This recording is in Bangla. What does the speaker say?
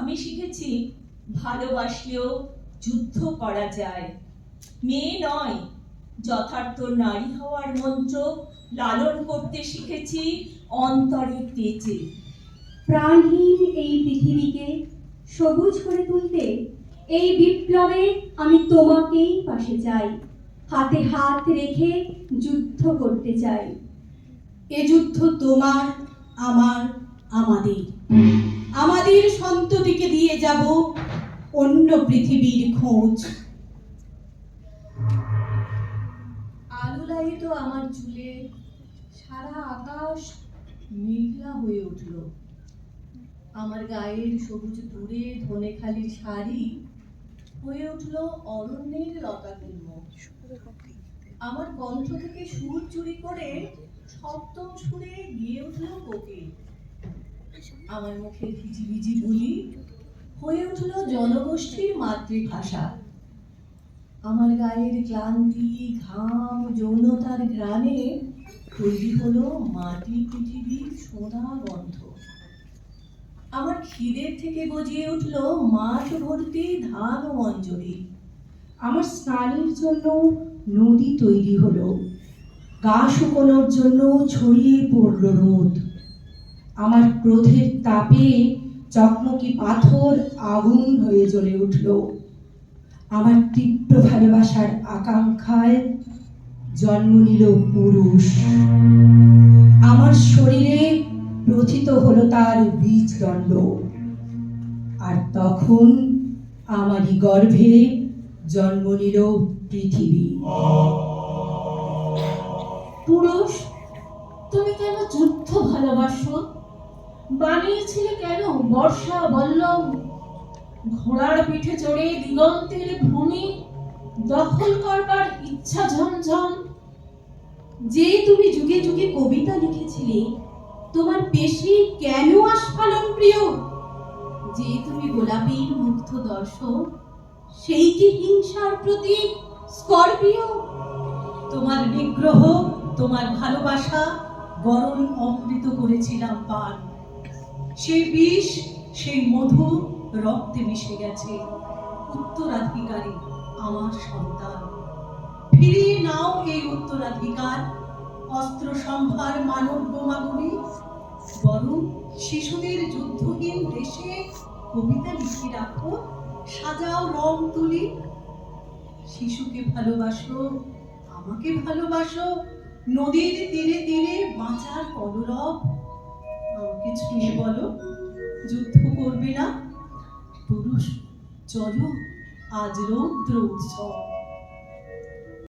আমি শিখেছি ভালোবাসলেও যুদ্ধ করা যায়। মেয়ে নয়, যথার্থ নারী হওয়ার মন্ত্র লালন করতে শিখেছি অন্তরের তেজে। প্রাণহীন এই পৃথিবীকে সবুজ করে তুলতে এই বিপ্লবে আমি তোমাকেই পাশে চাই। হাতে হাত রেখে যুদ্ধ করতে চাই। এ যুদ্ধ তোমার, আমার, আমাদের। যাব অন্য পৃথিবীর খোঁজ। আলোলায়িত আমার চুলে সারা আকাশ মেঘলা হয়ে উঠল। আমার গায়ের সবুজ দূরে ধনেখালির শাড়ি হয়ে উঠল অরণ্যের লতাগুল্ম আমার কণ্ঠ থেকে সুর চুরি করে সপ্তম সুরে গিয়ে উঠল কোকিল আমার মুখে ভিজি ভিজি বলি হয়ে উঠল জনগোষ্ঠীর মাতৃভাষা। আমার গায়ের ক্লান্তি, ঘাম, যৌনতার ঘ্রাণে তৈরি হলো মাটি পৃথিবীর সোনা গন্ধ। আমার খিদের থেকে গজিয়ে উঠল মাঠ ভর্তি ধান অঞ্জলি। আমার স্নানের জন্য নদী তৈরি হলো। গা শুকোনোর জন্য ছড়িয়ে পড়ল রোদ। আমার ক্রোধের তাপে চকমকি পাথর? আগুন হয়ে জ্বলে উঠল। আমার তীব্র ভালোবাসার আকাঙ্ক্ষায় জন্ম নিল পুরুষ। আমার শরীরে প্রথিত হলো তার বীজদণ্ড। আর তখন আমারই গর্ভে জন্ম নিল পৃথিবী। পুরুষ, তুমি কেন যুদ্ধ ভালোবাসো? বানিয়েছিলে কেন? বর্ষা বল্লম ঘোড়ার পিঠে চড়ে দিগন্তের ভূমি দখল করবার ইচ্ছা ঝমঝম। যে তুমি যুগে যুগে কবিতা লিখেছিলে, তোমার পেশি কেন আস্ফালন প্রিয়? যে তুমি গোলাপীর মুগ্ধ দর্শক, সেই কি হিংসার প্রতীক, স্করপিও? তোমার নিগ্রহ, তোমার ভালোবাসা গরম অমৃত করেছিলাম পান। সেই বিষ, সেই মধু রক্তে মিশে গেছে। উত্তরাধিকারী, আমার সন্তান। ফিরিয়ে নাও এই উত্তরাধিকার অস্ত্র সম্ভার মানব বোমাগুলি বরং শিশুদের যুদ্ধহীন দেশে কবিতা লিখে রাখো, সাজাও রং তুলি। শিশুকে ভালোবাসো, আমাকে ভালোবাসো, নদীর তীরে তীরে পুরুষ চলো আজ রৌদ্র উৎসব।